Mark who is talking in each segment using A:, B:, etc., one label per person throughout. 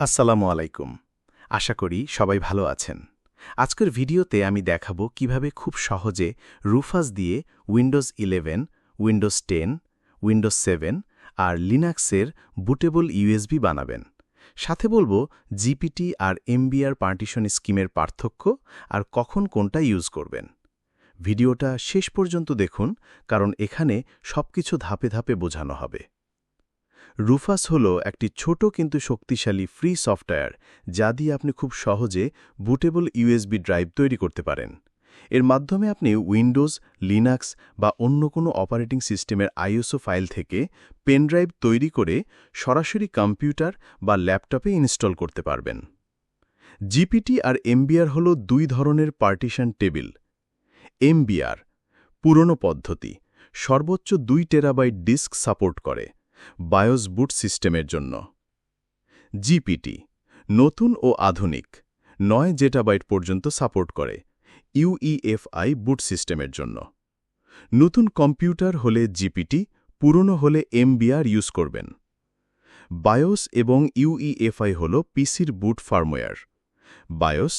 A: আসসালামু আলাইকুম। আশা করি সবাই ভালো আছেন। আজকের ভিডিওতে আমি দেখাবো কীভাবে খুব সহজে রুফাস দিয়ে Windows eleven, Windows ten, Windows seven আর লিনাক্সের বুটেবল ইউএসবি বানাবেন। সাথে বলব জিপিটি আর এমবিআর পার্টিশন স্কিমের পার্থক্য আর কখন কোনটা ইউজ করবেন। ভিডিওটা শেষ পর্যন্ত দেখুন, কারণ এখানে সবকিছু ধাপে ধাপে বোঝানো হবে। রুফাস হল একটি ছোট কিন্তু শক্তিশালী ফ্রি সফটওয়্যার যা দিয়ে আপনি খুব সহজে বুটেবল ইউএসবি ড্রাইভ তৈরি করতে পারেন। এর মাধ্যমে আপনি উইন্ডোজ, লিনাক্স বা অন্য কোনো অপারেটিং সিস্টেমের আইএসও ফাইল থেকে পেন ড্রাইভ তৈরি করে সরাসরি কম্পিউটার বা ল্যাপটপে ইনস্টল করতে পারবেন। জিপিটি আর এমবিআর হল দুই ধরনের পার্টিশন টেবিল। এমবিআর, পুরনো পদ্ধতি, সর্বোচ্চ দুই টেরাবাইট ডিস্ক সাপোর্ট করে। বায়োস বুট সিস্টেমের জন্য। জিপিটি, নতুন ও আধুনিক, নয় জেটাবাইট পর্যন্ত সাপোর্ট করে ইউইএফআই বুট সিস্টেমের জন্য। নতুন কম্পিউটার হলে জিপিটি, পুরনো হলে এমবিআর ইউজ করবেন। বায়োস এবং ইউইএফআই হল পিসির বুট ফার্মওয়্যার। বায়োস,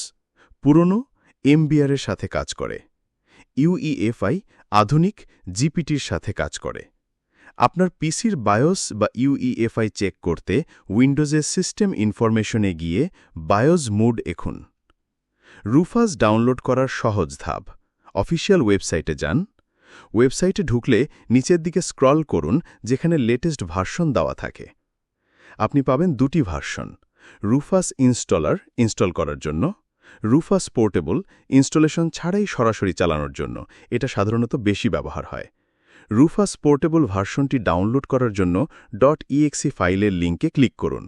A: পুরনো, এমবিআরের সাথে কাজ করে। ইউইএফআই আধুনিক, জিপিটির সাথে কাজ করে। আপনার পিসির বায়োস বা ইউইএফআই চেক করতে উইন্ডোজের সিস্টেম ইনফরমেশনে গিয়ে বায়োস মুড এখুন। রুফাস ডাউনলোড করার সহজ ধাপ। অফিসিয়াল ওয়েবসাইটে যান। ওয়েবসাইটে ঢুকলে নিচের দিকে স্ক্রল করুন, যেখানে লেটেস্ট ভার্সন দেওয়া থাকে। আপনি পাবেন দুটি ভার্সন, রুফাস ইনস্টলার ইনস্টল করার জন্য, রুফাস পোর্টেবল ইনস্টলেশন ছাড়াই সরাসরি চালানোর জন্য। এটা সাধারণত বেশি ব্যবহার হয়। রুফাস পোর্টেবল ভার্সনটি ডাউনলোড করার জন্য. ডট ইএক্সি ফাইলের লিঙ্কে ক্লিক করুন।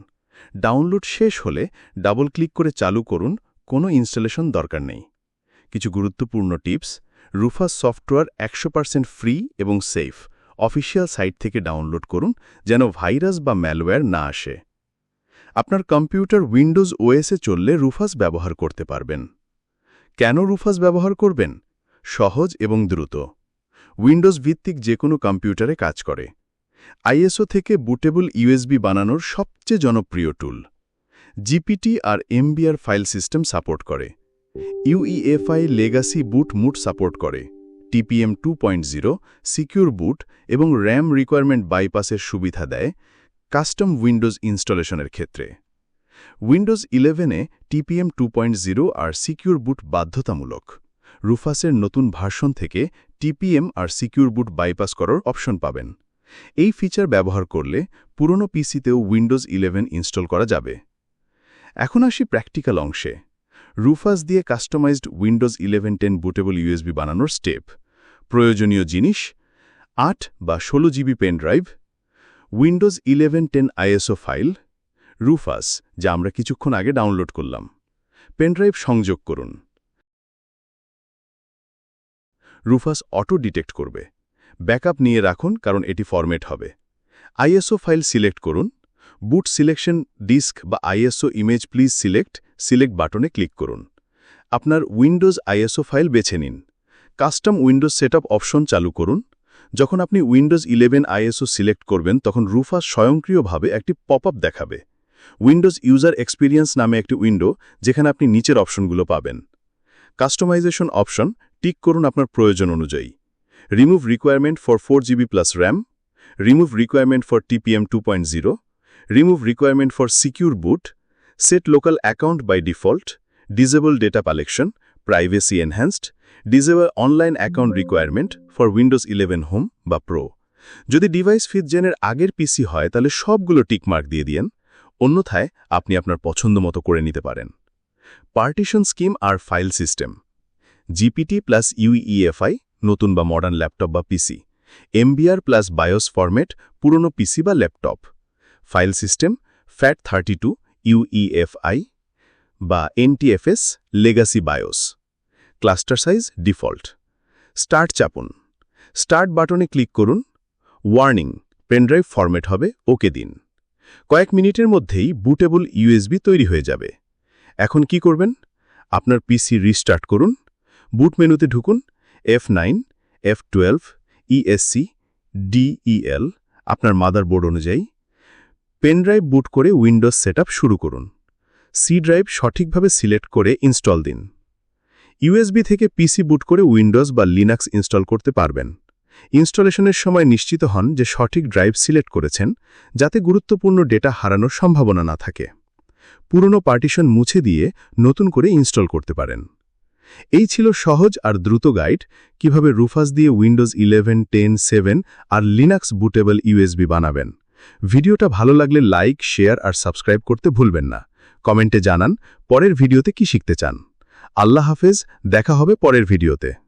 A: ডাউনলোড শেষ হলে ডাবল ক্লিক করে চালু করুন, কোনো ইনস্টলেশন দরকার নেই। কিছু গুরুত্বপূর্ণ টিপস, রুফাস সফটওয়্যার একশো ফ্রি এবং সেফ, অফিসিয়াল সাইট থেকে ডাউনলোড করুন যেন ভাইরাস বা ম্যালওয়্যার না আসে। আপনার কম্পিউটার উইন্ডোজ ওএসে চললে রুফাস ব্যবহার করতে পারবেন। কেন রুফাস ব্যবহার করবেন? সহজ এবং দ্রুত। উইন্ডোজ ভিত্তিক যে কোনো কম্পিউটারে কাজ করে। আইএসও থেকে বুটেবল ইউএসবি বানানোর সবচেয়ে জনপ্রিয় টুল। জিপিটি আর এমবিআর ফাইল সিস্টেম সাপোর্ট করে। ইউইএফআই লেগাসি বুট মুট সাপোর্ট করে। TPM two point zero, secure boot এবং র্যাম রিকোয়ারমেন্ট বাইপাসের সুবিধা দেয় কাস্টম উইন্ডোজ ইনস্টলেশনের ক্ষেত্রে। উইন্ডোজ ইলেভেনে টিপিএম টু পয়েন্ট জিরো আর সিকিউর বুট বাধ্যতামূলক। রুফাসের নতুন ভার্সন থেকে টিপিএম আর সিকিউর বুট বাইপাস করার অপশন পাবেন। এই ফিচার ব্যবহার করলে পুরনো পিসিতেও উইন্ডোজ ইলেভেন ইনস্টল করা যাবে। এখন আসি প্র্যাকটিক্যাল অংশে। রুফাস দিয়ে customized Windows eleven ten bootable USB বানানোর স্টেপ। প্রয়োজনীয় জিনিস, আট বা ষোলো GB pen drive, Windows eleven ten ISO file, Rufus, যা আমরা কিছুক্ষণ আগে ডাউনলোড করলাম। পেনড্রাইভ সংযোগ করুন। রুফাস অটো ডিটেক্ট করবে। ব্যাকআপ নিয়ে রাখুন, কারণ এটি ফরম্যাট হবে। আইএসও ফাইল সিলেক্ট করুন। বুট সিলেকশন ডিস্ক বা ISO image please select select বাটনে ক্লিক করুন। আপনার উইন্ডোজ আইএসও ফাইল বেছে নিন। কাস্টম উইন্ডোজ সেটআপ অপশন চালু করুন। যখন আপনি উইন্ডোজ ইলেভেন আইএসও সিলেক্ট করবেন, তখন রুফাস স্বয়ংক্রিয়ভাবে একটি পপ দেখাবে। উইন্ডোজ ইউজার এক্সপিরিয়েন্স নামে একটি উইন্ডো, যেখানে আপনি নিচের অপশনগুলো পাবেন। কাস্টমাইজেশন অপশন টিক করুন আপনার প্রয়োজন অনুযায়ী। Remove requirement for four GB plus RAM remove requirement for TPM two point zero remove requirement for secure boot set local account by default disable data collection privacy enhanced disable online account requirement for Windows eleven home বা pro যদি device fifth জেনের আগের পিসি হয়, তাহলে সবগুলো tick mark দিয়ে দিয়েন। অন্যথায়, আপনি আপনার পছন্দ মতো করে নিতে পারেন। পার্টিশন স্কিম আর file system. GPT plus UEFI নতুন বা মডার্ন ল্যাপটপ বা PC. MBR plus BIOS format, পুরনো পিসি বা laptop. File system, FAT thirty two UEFI বা NTFS, legacy BIOS. Cluster size, default. Start চাপুন। Start বাটনে ক্লিক করুন। Warning pen drive format হবে, okay দিন। কয়েক মিনিটের মধ্যেই বুটেবল ইউএসবি তৈরি হয়ে যাবে। এখন কি করবেন? আপনার পিসি রিস্টার্ট করুন। বুট মেনুতে ঢুকুন। F nine F twelve ESC DEL আপনার মাদারবোর্ড অনুযায়ী। পেনড্রাইভ বুট করে উইন্ডোজ সেট শুরু করুন।
B: সি ড্রাইভ সঠিকভাবে সিলেক্ট করে ইনস্টল দিন। ইউএসবি থেকে পিসি বুট করে উইন্ডোজ বা লিনাক্স ইনস্টল করতে পারবেন। ইনস্টলেশনের সময় নিশ্চিত হন যে সঠিক ড্রাইভ সিলেক্ট করেছেন, যাতে গুরুত্বপূর্ণ ডেটা হারানোর সম্ভাবনা না থাকে। পুরনো পার্টিশন মুছে দিয়ে নতুন করে ইনস্টল করতে পারেন। এই ছিল সহজ আর দ্রুত গাইড কীভাবে রুফাস দিয়ে উইন্ডোজ ইলেভেন, টেন, সেভেন আর লিনাক্স বুটেবল ইউএসবি বানাবেন। ভিডিওটা ভালো লাগলে লাইক, শেয়ার আর সাবস্ক্রাইব করতে ভুলবেন না। কমেন্টে জানান পরের ভিডিওতে কি শিখতে চান। আল্লাহ হাফেজ, দেখা হবে পরের ভিডিওতে।